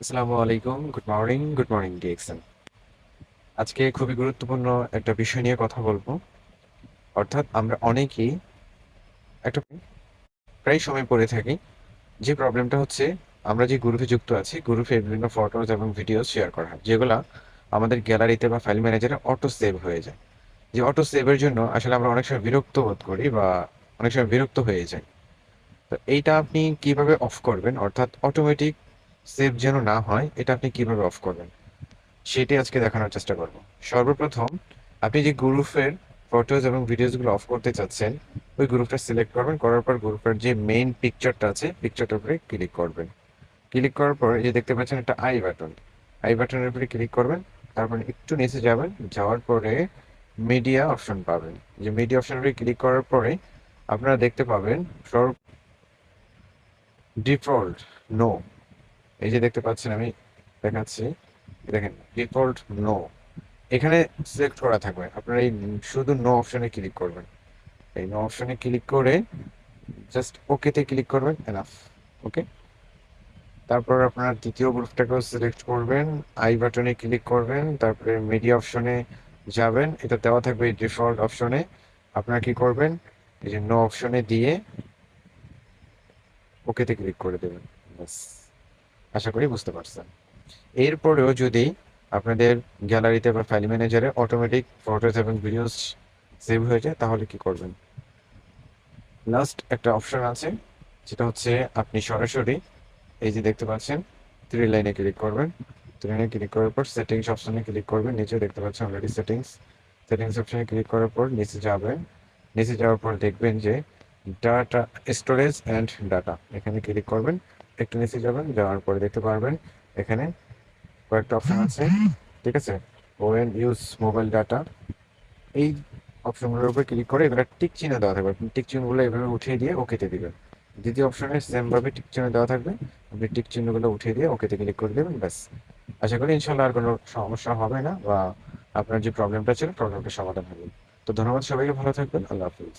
আসসালামু আলাইকুম, good morning good morning, DXN. আজকে খুবই গুরুত্বপূর্ণ একটা বিষয় নিয়ে কথা বলব। অর্থাৎ আমরা অনেকেই একটা প্রায় সময় পড়ে থাকি। যে প্রবলেমটা হচ্ছে, আমরা যে গ্রুপে যুক্ত আছি, গ্রুপে বিভিন্ন ফটোজ এবং ভিডিও শেয়ার করা হয়, যেগুলো আমাদের গ্যালারিতে বা ফাইল ম্যানেজারে অটো সেভ হয়ে যায়। যে অটো সেভের জন্য আসলে আমরা অনেক সময় বিরক্ত বোধ করি বা অনেক সময় বিরক্ত হয়ে যাই। তো এইটা আপনি কীভাবে অফ করবেন? অর্থাৎ অটোমেটিক সেভ যেন না হয়, এটা আপনি কীভাবে অফ করবেন? সেটি আজকে দেখানোর চেষ্টা করব। সর্বপ্রথম, আপনি যে গ্রুপের ফটোজ এবং ভিডিওসগুলো অফ করতে চাচ্ছেন, ওই গ্রুপটা সিলেক্ট করবেন। করার পর গ্রুপের যে মেইন পিকচারটা আছে পিকচারটার উপরে ক্লিক করবেন। ক্লিক করার পর এই যে দেখতে পাচ্ছেন, একটা আই বাটন আই বাটনের উপরে ক্লিক করবেন। তারপর একটু নিচে যাবেন। যাওয়ার পরে মিডিয়া অপশন পাবেন। যে মিডিয়া অপশনের ক্লিক করার পরে আপনারা দেখতে পাবেন ডিফল্ট নো এই যে দেখতে পাচ্ছেন আমি, দেখাচ্ছি। দেখেন ডিফল্ট নো এখানে সিলেক্ট করা থাকবে। আপনারা এই শুধু নো অপশনে ক্লিক করবেন। এই নো অপশনে ক্লিক করে জাস্ট ওকেতে ক্লিক করবেন এনাফ ওকে তারপর আপনার দ্বিতীয় গ্রুপটাকেও সিলেক্ট করবেন আই বাটনে ক্লিক করবেন, তারপরে মিডিয়া অপশনে যাবেন। এটা দেওয়া থাকবে ডিফল্ট অপশনে আপনারা কি করবেন? এই যে নো অপশনে দিয়ে ওকেতে ক্লিক করে দেবেন। ব্যাস। আশা করি বুঝতে পারছেন। এরপরেও যদি আপনাদের গ্যালারিতে বা ফাইল ম্যানেজারে অটোমেটিক ফটোস এবং ভিডিওস সেভ হয়ে যায়, তাহলে কি করবেন? লাস্ট একটা অপশন আছে, যেটা হচ্ছে আপনি সরাসরি এই যে দেখতে পাচ্ছেন থ্রি লাইনে ক্লিক করবেন। থ্রি লাইনে ক্লিক করার পর সেটিংস অপশনে ক্লিক করবেন। নিচে দেখতে পাচ্ছেন অলরেডি সেটিংস সেটিংস অপশনে ক্লিক করার পর নিচে যাবেন। নিচে যাওয়ার পর দেখবেন যে ডাটা স্টোরেজ অ্যান্ড ডাটা এখানে ক্লিক করবেন, একটু নিচে যাবেন, যাওয়ার পরে দেখতে পারবেন এখানে কয়েকটা অপশন আছে, ঠিক আছে? ওয়েন ইউজ মোবাইল ডাটা এই অপশনগুলোর উপর ক্লিক করে এগুলো টিক চিহ্ন দেওয়া থাকবে। আপনি টিক চিহ্নগুলো এভাবে উঠিয়ে দিয়ে ওকেতে দিবেন। দ্বিতীয় অপশনে সেমভাবে টিক চিহ্ন দেওয়া থাকবে। আপনি টিক চিহ্নগুলো উঠিয়ে দিয়ে ওকেতে ক্লিক করে দেবেন, ব্যাস। আশা করি ইনশাল্লাহ আর কোনো সমস্যা হবে না বা আপনার যে প্রবলেমটা ছিল প্রবলেমটা সমাধান হবে। তো ধন্যবাদ সবাইকে, ভালো থাকবেন, আল্লাহ হাফিজ।